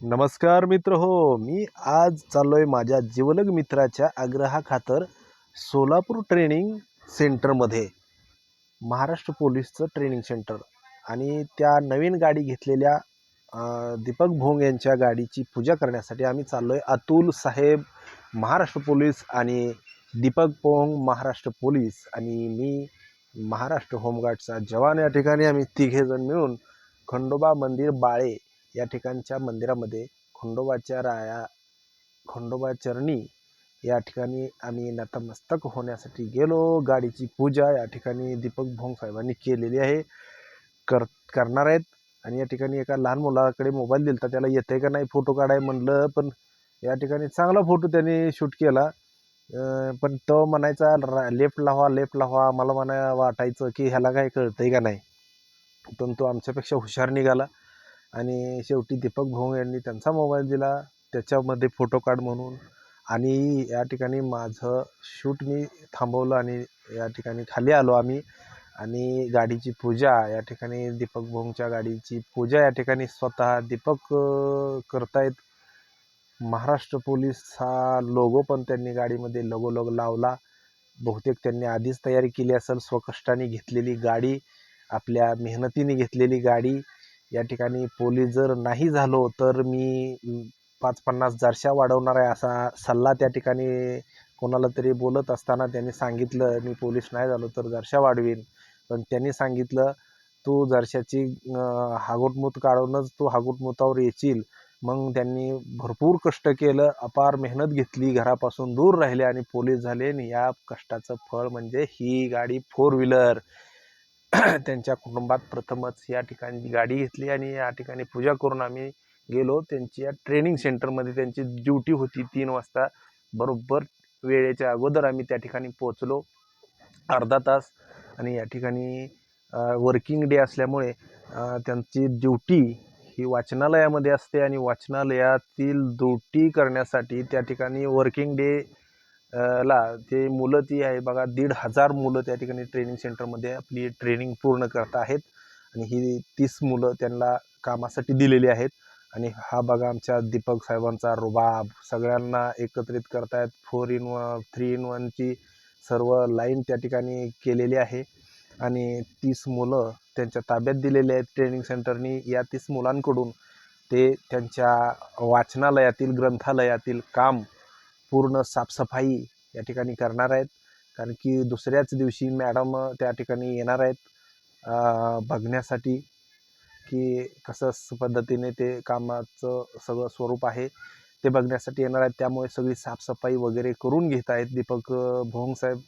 नमस्कार मित्र हो मी आज चाललोय माझ्या जीवलग मित्राच्या आग्रहाखातर सोलापूर ट्रेनिंग सेंटरमध्ये महाराष्ट्र पोलीसचं ट्रेनिंग सेंटर. आणि त्या नवीन गाडी घेतलेल्या दीपक भोंग यांच्या गाडीची पूजा करण्यासाठी आम्ही चाललोय अतुल साहेब महाराष्ट्र पोलीस आणि दीपक भोंग महाराष्ट्र पोलीस. आणि मी महाराष्ट्र होमगार्डचा जवान या ठिकाणी आम्ही तिघेजण मिळून खंडोबा मंदिर बाळे या ठिकाणच्या मंदिरामध्ये खंडोबाच्या राया खंडोबा चरणी या ठिकाणी आम्ही नतमस्तक होण्यासाठी गेलो. गाडीची पूजा या ठिकाणी दीपक भोंग साहेबांनी केलेली आहे. कर करणार आहेत. आणि या ठिकाणी एका लहान मुलाकडे मोबाईल दिलता त्याला येते का नाही फोटो काढाय म्हणलं पण या ठिकाणी चांगला फोटो त्यांनी शूट केला. पण तो म्हणायचा लेफ्ट लावा लेफ्ट लावा मला म्हणा वाटायचं की ह्याला काय कळतंय का नाही. पण तो आमच्यापेक्षा हुशार निघाला. आणि शेवटी दीपक भाऊ यांनी त्यांचा मोबाईल दिला त्याच्यामध्ये फोटो काढ म्हणून. आणि या ठिकाणी माझं शूट मी थांबवलं आणि या ठिकाणी खाली आलो आम्ही. आणि गाडीची पूजा या ठिकाणी दीपक भाऊंच्या गाडीची पूजा या ठिकाणी स्वतः दीपक करतायत. महाराष्ट्र पोलीस हा लोगो पण त्यांनी गाडीमध्ये लोगो लावला. बहुतेक त्यांनी आधीच तयारी केली असेल स्वकष्टाने घेतलेली गाडी आपल्या मेहनतीने घेतलेली गाडी. या ठिकाणी पोलीस जर नाही झालो तर मी पाच पन्नास जरशा वाढवणार आहे असा सल्ला त्या ठिकाणी कोणाला तरी बोलत असताना त्यांनी सांगितलं मी पोलीस नाही झालो तर जरशा वाढवीन. पण त्यांनी सांगितलं तू जरशाची हागोटमूत काढूनच तू हागोटमुतावर येशील. मग त्यांनी भरपूर कष्ट केलं अपार मेहनत घेतली घरापासून दूर राहिले आणि पोलीस झाले आणि या कष्टाचं फळ म्हणजे ही गाडी फोर व्हीलर. त्यांच्या कुटुंबात प्रथमच या ठिकाणी गाडी घेतली आणि या ठिकाणी पूजा करून आम्ही गेलो. त्यांची या ट्रेनिंग सेंटरमध्ये त्यांची ड्युटी होती तीन वाजता. बरोबर वेळेच्या अगोदर आम्ही त्या ठिकाणी पोचलो अर्धा तास आणि या ठिकाणी वर्किंग डे असल्यामुळे त्यांची ड्युटी ही वाचनालयामध्ये असते आणि वाचनालयातील ड्युटी करण्यासाठी त्या ठिकाणी वर्किंग डे ला ते मुलं ती आहे बघा दीड हजार मुलं त्या ठिकाणी ट्रेनिंग सेंटरमध्ये आपली ट्रेनिंग पूर्ण करत आहेत. आणि ही तीस मुलं त्यांना कामासाठी दिलेली आहेत. आणि हा बघा आमच्या दीपक साहेबांचा रुबाब सगळ्यांना एकत्रित करतायत. Four in one three in वनची सर्व लाईन त्या ठिकाणी केलेली आहे. आणि तीस मुलं त्यांच्या ताब्यात दिलेले आहेत ट्रेनिंग सेंटरनी या तीस मुलांकडून ते त्यांच्या वाचनालयातील ग्रंथालयातील काम पूर्ण साफसफाई या ठिकाणी करणार आहेत. कारण की दुसऱ्याच दिवशी मॅडम त्या ठिकाणी येणार आहेत बघण्यासाठी. की कसं स- पद्धतीने ते कामाचं सगळं स्वरूप आहे ते बघण्यासाठी येणार आहेत. त्यामुळे सगळी साफसफाई वगैरे करून घेत आहेत दीपक भोंग साहेब.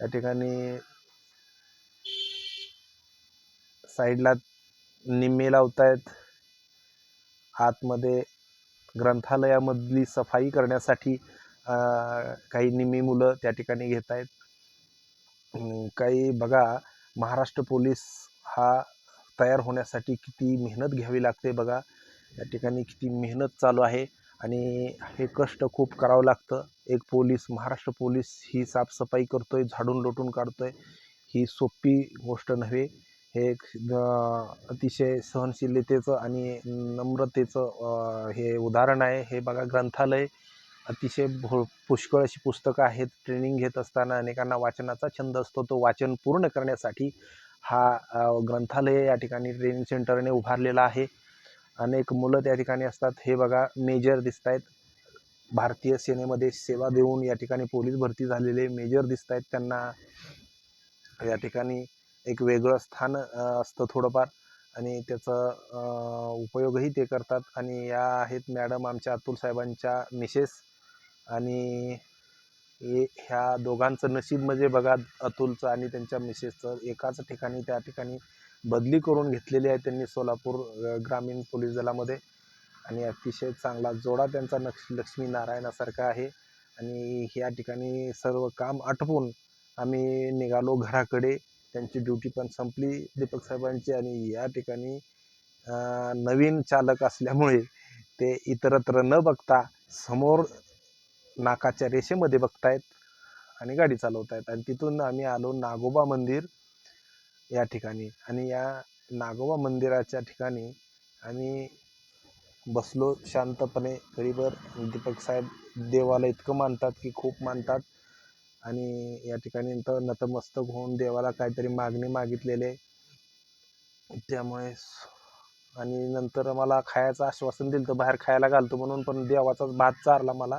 या ठिकाणी साईडला निम्मे लावतायत आतमध्ये ग्रंथालयामधली सफाई करण्यासाठी काही निम्मी मुलं त्या ठिकाणी घेत आहेत. काही बघा महाराष्ट्र पोलीस हा तयार होण्यासाठी किती मेहनत घ्यावी लागते बघा. या ठिकाणी किती मेहनत चालू आहे आणि हे कष्ट खूप करावं लागतं. एक पोलीस महाराष्ट्र पोलीस ही साफसफाई करतोय झाडून लोटून काढतोय. ही सोपी गोष्ट नव्हे. हे एक अतिशय सहनशीलतेचं आणि नम्रतेचं हे उदाहरण आहे. हे बघा ग्रंथालय अतिशय भो पुष्कळ अशी पुस्तकं आहेत. ट्रेनिंग घेत असताना अनेकांना वाचनाचा छंद असतो. तो वाचन पूर्ण करण्यासाठी हा ग्रंथालय या ठिकाणी ट्रेनिंग सेंटरने उभारलेला आहे. अनेक मुलं त्या ठिकाणी असतात. हे बघा मेजर दिसत आहेत भारतीय सेनेमध्ये सेवा देऊन या ठिकाणी पोलीस भरती झालेले मेजर दिसत आहेत त्यांना या ठिकाणी एक वेगळं स्थान असतं थोडंफार आणि त्याचं उपयोगही ते करतात. आणि या आहेत मॅडम आमच्या अतुल साहेबांच्या मिसेस आणि हे ह्या दोघांचं नशीब म्हणजे बघा अतुलचं आणि त्यांच्या मिसेसचं. एकाच ठिकाणी त्या ठिकाणी बदली करून घेतलेली आहे त्यांनी सोलापूर ग्रामीण पोलीस दलामध्ये. आणि अतिशय चांगला जोडा त्यांचा नक्ष लक्ष्मी नारायणासारखा आहे. आणि ह्या ठिकाणी सर्व काम आटपून आम्ही निघालो घराकडे. त्यांची ड्युटी पण संपली दीपक साहेबांची आणि या ठिकाणी नवीन चालक असल्यामुळे ते इतरत्र न बघता समोर नाकाच्या रेषेमध्ये बघतायत आणि गाडी चालवतायत. आणि तिथून आम्ही आलो नागोबा मंदिर या ठिकाणी. आणि या नागोबा मंदिराच्या ठिकाणी आम्ही बसलो शांतपणे. गरीबर दीपक साहेब देवाला इतकं मानतात की खूप मानतात. आणि या ठिकाणी तर नतमस्तक होऊन देवाला काहीतरी मागणी मागितलेले. त्यामुळे आणि नंतर मला खायचं आश्वासन दिलं तर बाहेर खायला घालतो म्हणून पण देवाचाच भात चारला मला.